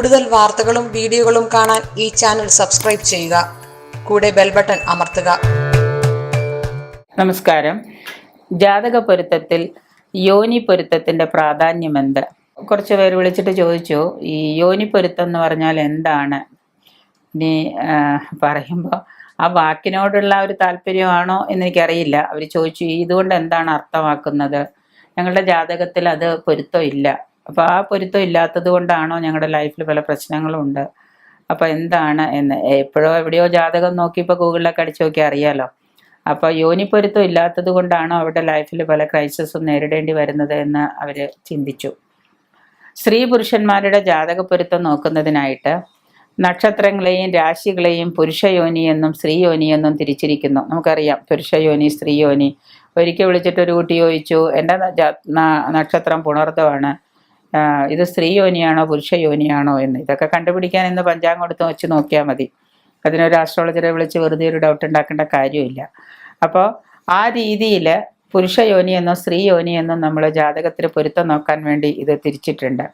കൂടുതൽ വാർത്തകളും വീഡിയോകളും കാണാൻ ഈ ചാനൽ സബ്സ്ക്രൈബ് ചെയ്യുക. കൂടെ ബെൽ ബട്ടൺ അമർത്തുക. നമസ്കാരം. ജാതക പൊരുത്തത്തിൽ യോനി പൊരുത്തത്തിന്റെ പ്രാധാന്യം എന്ത്? കുറച്ച് പേര് വിളിച്ചിട്ട് ചോദിച്ചു ഈ യോനി പൊരുത്തം എന്ന് പറഞ്ഞാൽ എന്താണ്? നീ പറയുമ്പോൾ ആ വാക്കിനോടുള്ള ഒരു താല്പര്യമാണോ എന്ന് എനിക്കറിയില്ല. അവർ ചോദിച്ചു ഇതുകൊണ്ട് എന്താണ് അർത്ഥമാക്കുന്നത്? ഞങ്ങളുടെ ജാതകത്തിൽ അത് പൊരുത്തം ഇല്ല അപ്പോൾ ആ പൊരുത്തം ഇല്ലാത്തത് കൊണ്ടാണോ ഞങ്ങളുടെ ലൈഫിൽ പല പ്രശ്നങ്ങളും ഉണ്ട് അപ്പോൾ എന്താണ് എന്ന് എപ്പോഴോ എവിടെയോ ജാതകം നോക്കി ഇപ്പോൾ ഗൂഗിളിലൊക്കെ അടിച്ചു നോക്കി അറിയാലോ. അപ്പോൾ യോനിപ്പൊരുത്തം ഇല്ലാത്തത് കൊണ്ടാണോ അവരുടെ ലൈഫിൽ പല ക്രൈസിസും നേരിടേണ്ടി വരുന്നത് എന്ന് അവർ ചിന്തിച്ചു. സ്ത്രീ പുരുഷന്മാരുടെ ജാതക പൊരുത്തം നോക്കുന്നതിനായിട്ട് നക്ഷത്രങ്ങളെയും രാശികളെയും പുരുഷയോനി എന്നും സ്ത്രീ യോനി എന്നും തിരിച്ചിരിക്കുന്നു. നമുക്കറിയാം പുരുഷ യോനി സ്ത്രീ യോനി. ഒരിക്കൽ വിളിച്ചിട്ട് ഒരു കുട്ടി ചോദിച്ചു എന്റെ നക്ഷത്രം പുണർത്തമാണ് ഇത് സ്ത്രീ യോനിയാണോ പുരുഷ യോനിയാണോ എന്ന്. ഇതൊക്കെ കണ്ടുപിടിക്കാൻ ഇന്ന് പഞ്ചാംഗം എടുത്ത് വെച്ച് നോക്കിയാൽ മതി. അതിനൊരു ആസ്ട്രോളജറെ വിളിച്ച് വെറുതെ ഒരു ഡൗട്ട് ഉണ്ടാക്കേണ്ട കാര്യമില്ല. അപ്പോൾ ആ രീതിയിൽ പുരുഷ യോനി എന്നോ സ്ത്രീ യോനി എന്നോ നമ്മൾ ജാതകത്തിൽ പൊരുത്തം നോക്കാൻ വേണ്ടി ഇത് തിരിച്ചിട്ടുണ്ട്.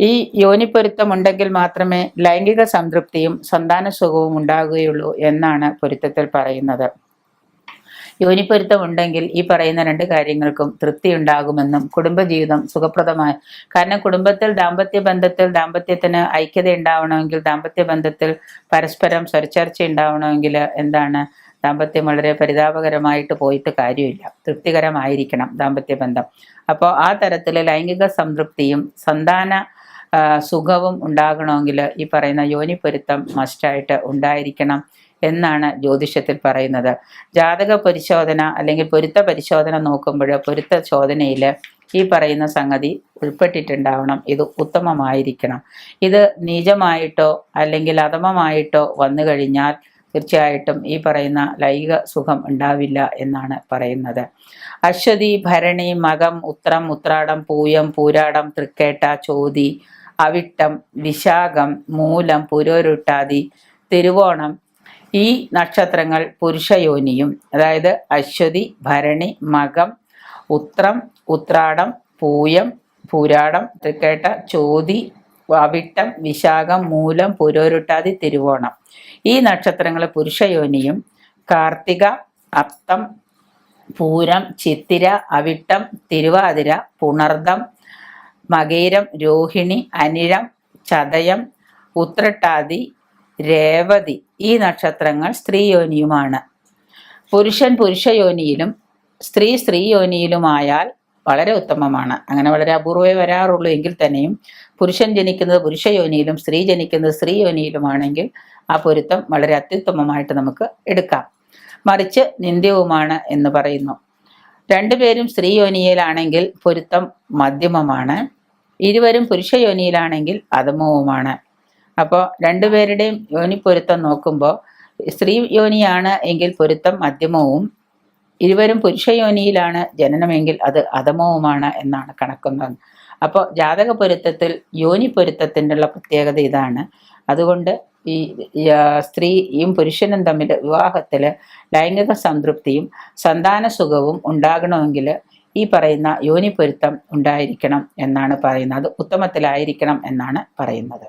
ഈ യോനിപ്പൊരുത്തം ഉണ്ടെങ്കിൽ മാത്രമേ ലൈംഗിക സംതൃപ്തിയും സന്താന സുഖവും ഉണ്ടാകുകയുള്ളൂ എന്നാണ് പൊരുത്തത്തിൽ പറയുന്നത്. യോനിപ്പൊരുത്തം ഉണ്ടെങ്കിൽ ഈ പറയുന്ന രണ്ട് കാര്യങ്ങൾക്കും തൃപ്തി ഉണ്ടാകുമെന്നും കുടുംബജീവിതം സുഖപ്രദമായ. കാരണം കുടുംബത്തിൽ ദാമ്പത്യ ബന്ധത്തിൽ ദാമ്പത്യത്തിന് ഐക്യത ഉണ്ടാവണമെങ്കിൽ ദാമ്പത്യ ബന്ധത്തിൽ പരസ്പരം സ്വരചർച്ച ഉണ്ടാവണമെങ്കിൽ എന്താണ്? ദാമ്പത്യം വളരെ പരിതാപകരമായിട്ട് പോയിട്ട് കാര്യമില്ല. തൃപ്തികരമായിരിക്കണം ദാമ്പത്യ ബന്ധം അപ്പോൾ ആ തരത്തിൽ ലൈംഗിക സംതൃപ്തിയും സന്താന സുഖവും ഉണ്ടാകണമെങ്കിൽ ഈ പറയുന്ന യോനിപ്പൊരുത്തം മസ്റ്റായിട്ട് ഉണ്ടായിരിക്കണം. എന്നാണ് ജ്യോതിഷത്തിൽ പറയുന്നത്. ജാതക പരിശോധന അല്ലെങ്കിൽ പൊരുത്ത പരിശോധന നോക്കുമ്പോൾ പൊരുത്ത ചോദനയിൽ ഈ പറയുന്ന സംഗതി ഉൾപ്പെട്ടിട്ടുണ്ടാവണം. ഇത് ഉത്തമമായിരിക്കണം. ഇത് നീചമായിട്ടോ അല്ലെങ്കിൽ അധമമായിട്ടോ വന്നു കഴിഞ്ഞാൽ തീർച്ചയായിട്ടും ഈ പറയുന്ന ലൈംഗിക സുഖം ഉണ്ടാവില്ല എന്നാണ് പറയുന്നത്. അശ്വതി ഭരണി മകം ഉത്രം ഉത്രാടം പൂയം പൂരാടം തൃക്കേട്ട ചോതി അവിട്ടം വിശാഖം മൂലം പുരോരുട്ടാതി തിരുവോണം ഈ നക്ഷത്രങ്ങൾ പുരുഷയോനിയും അതായത് അശ്വതി ഭരണി മകം ഉത്രം ഉത്രാടം പൂയം പൂരാടം തൃക്കേട്ട ചോതി അവിട്ടം വിശാഖം മൂലം പുരോരുട്ടാതി തിരുവോണം. ഈ നക്ഷത്രങ്ങൾ പുരുഷയോനിയും കാർത്തിക അത്തം പൂരം ചിത്തിര അവിട്ടം തിരുവാതിര പുണർദം മകേരം രോഹിണി അനിഴം ചതയം ഉത്രട്ടാതി രേവതി. ഈ നക്ഷത്രങ്ങൾ സ്ത്രീ യോനിയുമാണ്. പുരുഷൻ പുരുഷ യോനിയിലും സ്ത്രീ സ്ത്രീ സ്ത്രീയോനിയിലുമായാൽ വളരെ ഉത്തമമാണ്. അങ്ങനെ വളരെ അപൂർവമേ വരാറുള്ളൂ എങ്കിൽ തന്നെയും പുരുഷൻ ജനിക്കുന്നത് പുരുഷയോനിയിലും സ്ത്രീ ജനിക്കുന്നത് സ്ത്രീ യോനിയിലുമാണെങ്കിൽ ആ പൊരുത്തം വളരെ അത്യുത്തമമായിട്ട് നമുക്ക് എടുക്കാം. മറിച്ച് നിന്ദ്യവുമാണ് എന്ന് പറയുന്നു. രണ്ടുപേരും സ്ത്രീ യോനിയിലാണെങ്കിൽ പൊരുത്തം മധ്യമമാണ്. ഇരുവരും പുരുഷ യോനിയിലാണെങ്കിൽ അധമവുമാണ്. അപ്പോൾ രണ്ടുപേരുടെയും യോനി പൊരുത്തം നോക്കുമ്പോൾ സ്ത്രീ യോനിയാണ് എങ്കിൽ പൊരുത്തം മധ്യമവും ഇരുവരും പുരുഷ യോനിയിലാണ് ജനനമെങ്കിൽ അത് അധമവുമാണ് എന്നാണ് കണക്കുന്നത്. അപ്പോൾ ജാതക പൊരുത്തത്തിൽ യോനി പൊരുത്തത്തിന്റെ പ്രത്യേകത ഇതാണ്. അതുകൊണ്ട് ഈ സ്ത്രീയും പുരുഷനും തമ്മിൽ വിവാഹത്തിൽ ലൈംഗിക സംതൃപ്തിയും സന്താന സുഖവും ഉണ്ടാകണമെങ്കിൽ ഈ പറയുന്ന യോനി പൊരുത്തം ഉണ്ടായിരിക്കണം എന്നാണ് പറയുന്നത്. ഉത്തമത്തിലായിരിക്കണം എന്നാണ് പറയുന്നത്.